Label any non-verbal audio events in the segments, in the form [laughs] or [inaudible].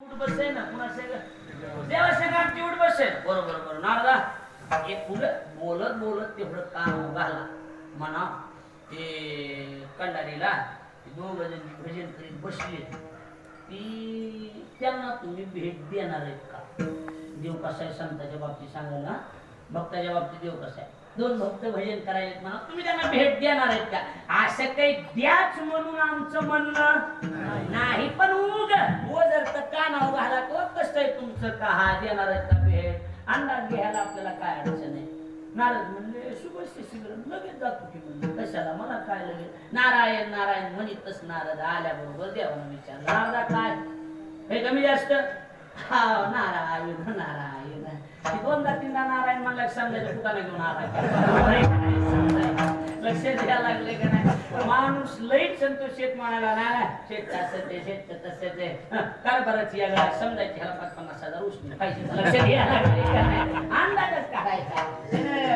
उठ बसे ना पुन्हा देवाच्या गाठी उठ बसे बरोबर बरोबर. नारदा हे फुलं बोलत बोलत तेवढं काम घाला म्हणा ते कंडारीला दोन दोघ भजन करीत बसले. ती त्यांना तुम्ही भेट देणार आहेत का? देव कसा आहे संताच्या बाबतीत सांगायला भक्ताच्या बाबतीत देव कसा आहे? दोन भक्त भजन करायला म्हणा तुम्ही त्यांना भेट देणार आहेत का? असं काही द्याच म्हणून आमचं म्हणणं नाही पण उग व जर तर का नाव घाला तो पुस्तक हा देणारच आहेत भेट अंदाज घ्यायला आपल्याला काय अडचण आहे? नारद म्हणले शुभस्य शिबिर लगेच जातो की म्हणजे कशाला? मला काय लगेच? नारायण नारायण म्हणितच नारद आल्याबरोबर देवानं विचार नारदा काय? हे कमी जास्त? हा नारायण नारायण. दोनदा तीनदा नारायण म्हणला की समजायचं कुठं घेऊन आला लक्ष द्यायला लागले का नाही? माणूस लईच संतोष शेत म्हणाला ना. शेत असं ते शेत तसं ते. काय बरंच या वेळा समजायची ह्याला पाच पन्नास हजार उष्ण पाहिजे. लक्ष द्यायला अंदाजच काढायचा.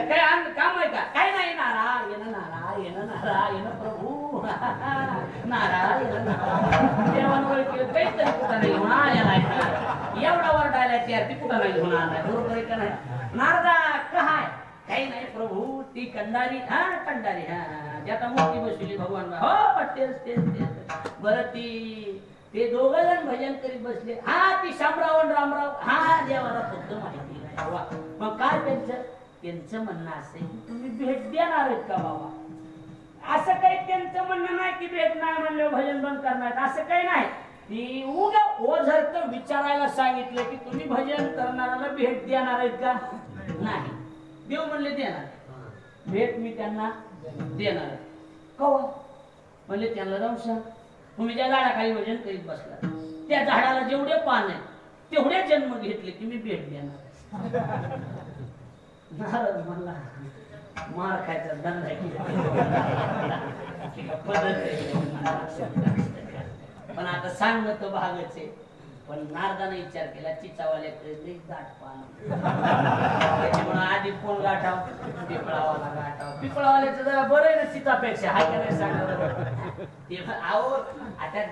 काय अंद- काम आहे का? काय नाही नारा येणं नारा येणं प्रभू. येणं नारायण. देवांवर केलं काहीतरी कुठं नाही घेऊन आल्या नाही एवढा वरडायला त्या ती कुठं नाही घेऊन आलाय बरोबर आहे का नाही? नारदा काय काही नाही प्रभू. ती कंडारी हा कंडारी हा ज्याता मूर्ती बसवली भगवान हो तेच तेच तेच. बरं ती ते दोघ जण भजन करीत बसले. हा ती शामराव आणि रामराव. हा देवाला फक्त माहिती नाही. वा. मग काय त्यांचं? त्यांचं म्हणणं असेल तुम्ही भेट देणार आहेत का बाबा? असं काही त्यांचं म्हणणं नाही की भेट नाही म्हणलं भजन बंद करणार असं काही नाही. ती उग ओझरत तर विचारायला सांगितलं की तुम्ही भजन करणाऱ्याला भेट देणार आहेत का? नाही. देव म्हणले देणार. भेट मी त्यांना देणार आहे. कवा? म्हणजे त्यांना जाऊन सांग. तुम्ही ज्या झाडाखाली भजन करीत बसला त्या झाडाला जेवढे पान आहे तेवढे जन्म घेतले की मी भेट देणार नारद म्हणला मार खायचा धंदा पण आता सांगणं तो भागच. आहे पण नारदाने विचार केला चिचावाल्याकडे गाठ दाट त्याच्यामुळे आधी कोण गाठाव पिपळावाला गाठाव. पिपळावाल्याचं जरा बरं आहे ना चितापेक्षा हा काय नाही ते आहो आता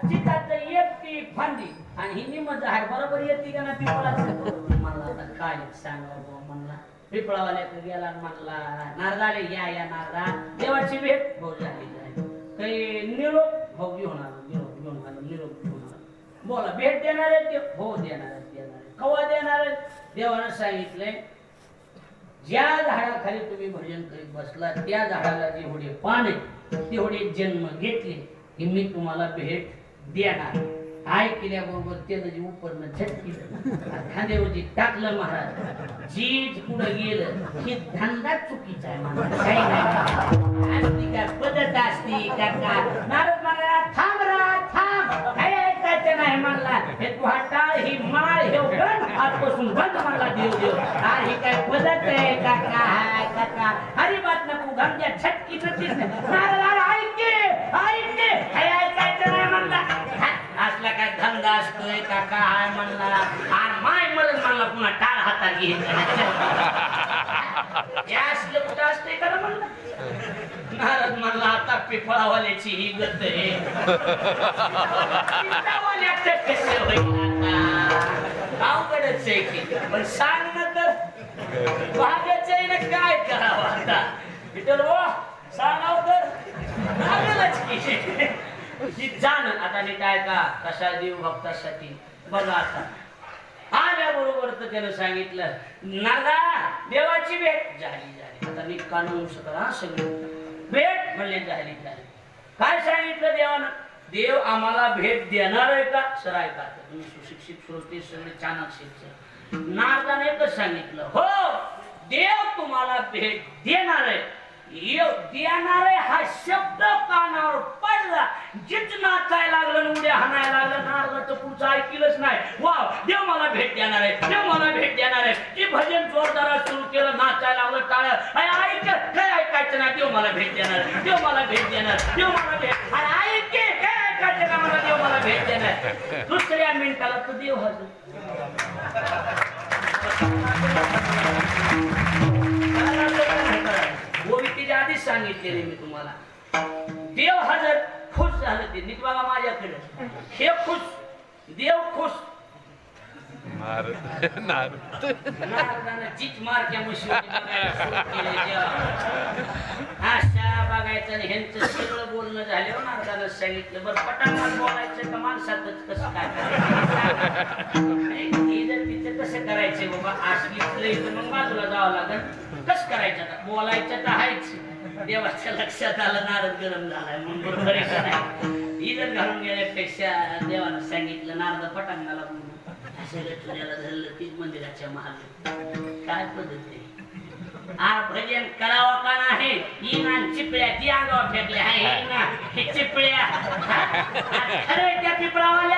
चिताचं एक ती फांदी आणि ही निम हाय बरोबर येते का ना पिपळाचं? म्हणला आता काय सांगा म्हणला पिपळावाल्याकडे गेला आणि म्हणला नारदाले या या नारदा. देवाची भेट भाऊ झाली काही निरोप भाऊ घेऊन आलो निरोप घेऊन आलो निरोप घेऊन. बोला भेट देणार आहेत ते? हो देणार आहेत देणार आहेत. कवा देणार आहेत? देवानं सांगितलंय ज्या झाडाखाली तुम्ही भजन करीत बसला त्या झाडाला जेवढे पान आहे तेवढे जन्म घेतले की मी तुम्हाला भेट देणार. आय केल्याबरोबर त्यानं जे उपरनं झटकीलं खांद्यावरती टाकलं महाराज. जीज पुढे गेलं हे धंदा चुकीचा आहे महाराज. काय नाही. पद्धत असते का नारद म्हणाला थांब रा थांब काही ऐकायचं नाही म्हणला ही माळ हे गण आजपासून बंद मला देव देव अरे ही काय पद्धत आहे काका का हाय का का हरी बात नको गमच्या छटकी नतीच नारद अरे ऐक हे ऐकायचं नाही म्हणला. असला काय धंदा असतोय काका हाय म्हणला. आणि माय मला म्हणला पुन्हा टाळ हातात घे हे असलं कुठं असतंय का रे म्हणलं नारद म्हणला आता पिफळावाल्याची ही गत आहे. पिफळावाल्याचं कसं होईल आता? अवघडच आहे की. पण सांग ना तर. भाग्याच आहे ना काय करावं आता? विठ्ठल हो सांगाव तर. लागलच की. ही जाण आता नीट काय का? कशा देव भक्तासाठी? बघा आता. आल्याबरोबर तर त्यानं सांगितलं नागा देवाची भेट. झाली झाली. आता मी कानून शकत हा सगळं. भेट म्हणजे झाली झाली काय सांगितलं देवानं? देव आम्हाला भेट देणार आहे का? सर ऐका तुम्ही सुशिक्षित श्रोते सगळे चाणक्षित नारदाने एकच सांगितलं हो देव तुम्हाला भेट देणार आहे येव देणार आहे हा शब्द कानावर पडला. जित नाचायला लागलं आणि उड्या हाणायला लागलं नारदाचं पुढचं ऐकलंच नाही. वा देव मला भेट देणार आहे देव मला भेट देणार आहे ते भजन जोरदार सुरू केलं नाचायला लागलं टाळ्या अरे ऐक देव मला भेट देणार आहे. देव मला भेट देणार देव मला भेट अरे ऐक की, काय ऐकायचं मला देव मला भेट देणार? दुसऱ्या मिनिटाला तू देव हजर गोवितीच्या आधीच सांगितलेले मी तुम्हाला. देव हजर खुश झालं ते नीट बघा माझ्याकडे. हे खुश देव खुश. नारद [laughs] नारद नारदानं जीत मारक्या म्हशीवरती अशा बघायचं आणि ह्यांचं सगळं बोलणं झालं नारदानं सांगितलं बरं पटापट बोलायचं का माणसातच कसं काय करायचं? हे जर तिचं कसं करायचं बाबा? असली तर मग बाजूला जावं लागेल कसं करायचं बोलायचं तर आहेच देवाच्या लक्षात आलं नारद गरम झालाय म्हणून बरोबर इजत घालून गेल्यापेक्षा देवानं सांगितलं नारद पटांगणाला म्हणून. असं तुझ्याला धरलं तीच मंदिराच्या महाल. काय पद्धत? आहे आ भजन करावा का नाही? ही ना चिपळ्या ती अंगावर फेकल्या. हाय ना हे चिपळ्या. खरं त्या पिपळावाल्याचं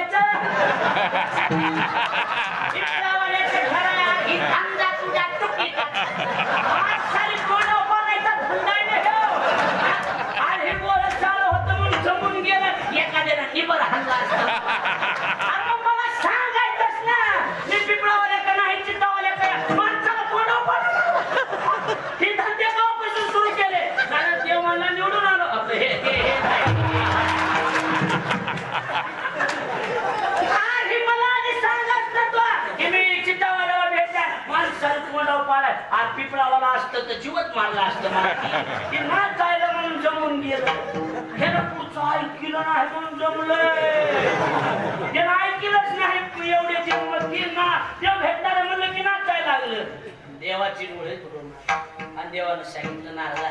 तर जीवच मारला असतं मला. की ना जायला म्हणून जमून गेलं. हे ना पुढचं ऐकलं नाही म्हणून जमलंय ते ऐकलंच नाही. एवढे किंमत की ना ते भेटणार म्हणलं की नाचायला लागलं. देवाची डोळे करून आणि देवानं सांगितलं नारदा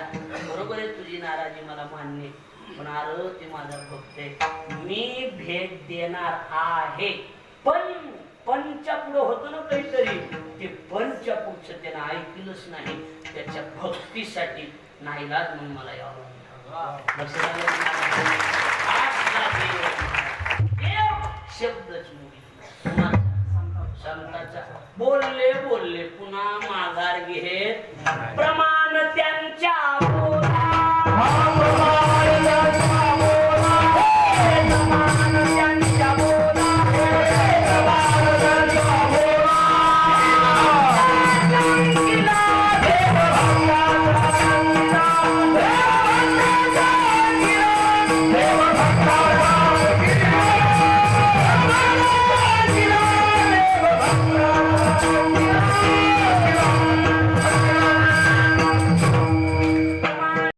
बरोबर आहे तुझी नाराजी मला मान्य पण अरे ते माझा भक्त आहे मी भेट देणार आहे. पण पंच्या पुढं होतं ना काहीतरी. ते पंच्या पुढचं त्यानं ऐकलंच नाही. त्याच्या भक्तीसाठी नाईलाज म्हणून मला यावं शब्दच मुली संताचा. बोलले बोलले पुन्हा माघार घेत.